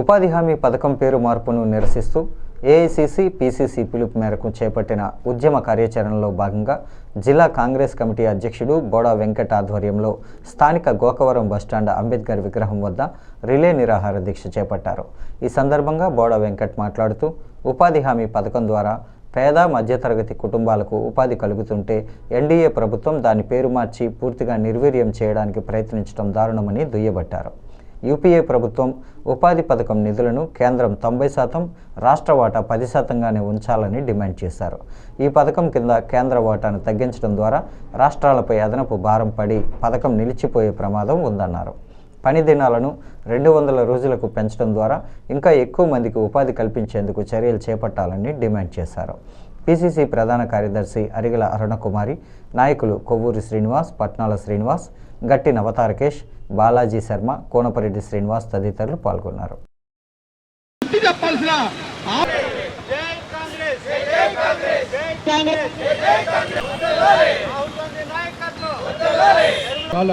ఉపాధి హామీ పథకం పేరు మార్పును నిరసిస్తూ ఏఐసిసి పిసిసి పిలుపు మేరకు చేపట్టిన ఉద్యమ కార్యాచరణలో భాగంగా జిల్లా కాంగ్రెస్ కమిటీ అధ్యక్షుడు బోడా వెంకట్ ఆధ్వర్యంలో స్థానిక గోకవరం బస్టాండ్ అంబేద్కర్ విగ్రహం వద్ద రిలే నిరాహార దీక్ష చేపట్టారు. ఈ సందర్భంగా బోడా వెంకట్ మాట్లాడుతూ ఉపాధి హామీ పథకం ద్వారా పేద మధ్యతరగతి కుటుంబాలకు ఉపాధి కలుగుతుంటే ఎన్డీఏ ప్రభుత్వం దాని పేరు మార్చి పూర్తిగా నిర్వీర్యం చేయడానికి ప్రయత్నించడం దారుణమని దుయ్యబట్టారు. యూపీఏ ప్రభుత్వం ఉపాధి పథకం నిధులను కేంద్రం తొంభై శాతం రాష్ట్ర వాటా పది శాతంగానే ఉంచాలని డిమాండ్ చేశారు. ఈ పథకం కింద కేంద్ర వాటాను తగ్గించడం ద్వారా రాష్ట్రాలపై అదనపు భారం పడి పథకం నిలిచిపోయే ప్రమాదం ఉందన్నారు. పని దినాలను రెండు వందల రోజులకు పెంచడం ద్వారా ఇంకా ఎక్కువ మందికి ఉపాధి కల్పించేందుకు చర్యలు చేపట్టాలని డిమాండ్ చేశారు. పిసిసి ప్రధాన కార్యదర్శి అరిగల అరుణకుమారి నాయకులు కొవ్వూరి శ్రీనివాస్ పట్నాల శ్రీనివాస్ గట్టి నవతారకేష్ బాలాజీ శర్మ కోనపరెడ్డి శ్రీనివాస్ తదితరులు పాల్గొన్నారు. బుద్ధి చెప్పాల్సిన ఆ- కాంగ్రెస్ ఇవాళ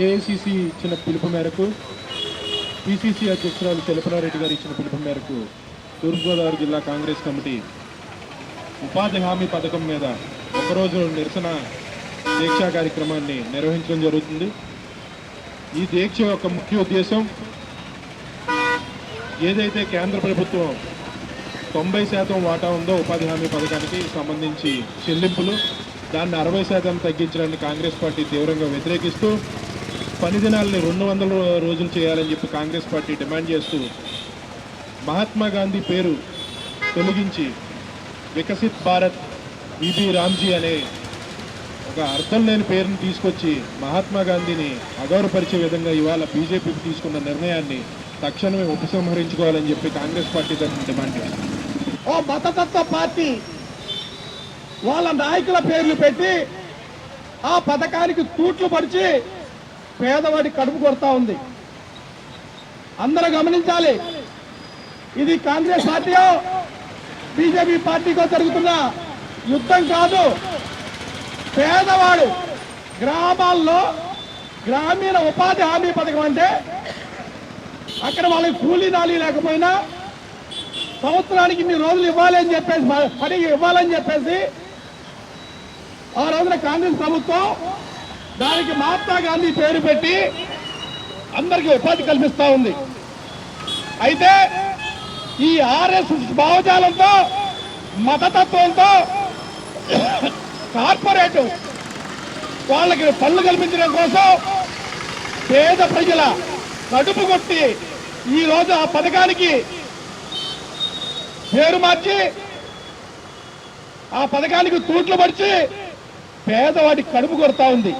ఏఐసిసి ఇచ్చిన పిలుపు మేరకు పిసిసి అధ్యక్షురాలు శిల్పనారెడ్డి గారు ఇచ్చిన పిలుపు మేరకు తూర్పుగోదావరి జిల్లా కాంగ్రెస్ కమిటీ ఉపాధి హామీ పథకం మీద ఒకరోజు నిరసన దీక్షా కార్యక్రమాన్ని నిర్వహించడం జరుగుతుంది. ఈ దీక్ష యొక్క ముఖ్య ఉద్దేశం ఏదైతే కేంద్ర ప్రభుత్వం తొంభై శాతం వాటా ఉందో ఉపాధి హామీ పథకానికి సంబంధించి చెల్లింపులు దాన్ని అరవై శాతం తగ్గించడానికి కాంగ్రెస్ పార్టీ తీవ్రంగా వ్యతిరేకిస్తూ పని దినాల్ని రెండు వందల రోజులు చేయాలని చెప్పి కాంగ్రెస్ పార్టీ డిమాండ్ చేస్తూ మహాత్మా గాంధీ పేరు తొలగించి వికసిత్ భారత్ బీబీ రామ్జీ అనే ఒక అర్థం లేని పేరుని తీసుకొచ్చి మహాత్మా గాంధీని అగౌరవపరిచే విధంగా ఇవాళ బీజేపీకి తీసుకున్న నిర్ణయాన్ని తక్షణమే ఉపసంహరించుకోవాలని చెప్పి కాంగ్రెస్ పార్టీ తరఫున డిమాండ్ చేస్తుంది. ఓ మతతత్వ పార్టీ వాళ్ళ నాయకుల పేర్లు పెట్టి ఆ పథకానికి తూట్లు పరిచి పేదవాడి కడుపు కొడతా ఉంది. అందరూ గమనించాలి. ఇది కాంగ్రెస్ పార్టీయో బీజేపీ పార్టీతో జరుగుతున్న యుద్ధం కాదు. పేదవాడు గ్రామాల్లో గ్రామీణ ఉపాధి హామీ పథకం అంటే అక్కడ వాళ్ళకి కూలీ నాలి లేకపోయినా సంవత్సరానికి ఇన్ని రోజులు ఇవ్వాలి అని చెప్పేసి పని ఇవ్వాలని చెప్పేసి ఆ రోజున కాంగ్రెస్ ప్రభుత్వం దానికి మహాత్మా గాంధీ పేరు పెట్టి అందరికీ ఉపాధి కల్పిస్తూ ఉంది. అయితే ఈ ఆర్ఎస్ భావజాలంతో మతతత్వంతో కార్పొరేట్ వాళ్ళకి పళ్ళు కల్పించడం కోసం పేద ప్రజల కడుపు కొట్టి ఈ రోజు ఆ పథకానికి పేరు మార్చి ఆ పథకానికి తూట్లు పడిచి పేదవాడి కడుపు కొడతా ఉంది.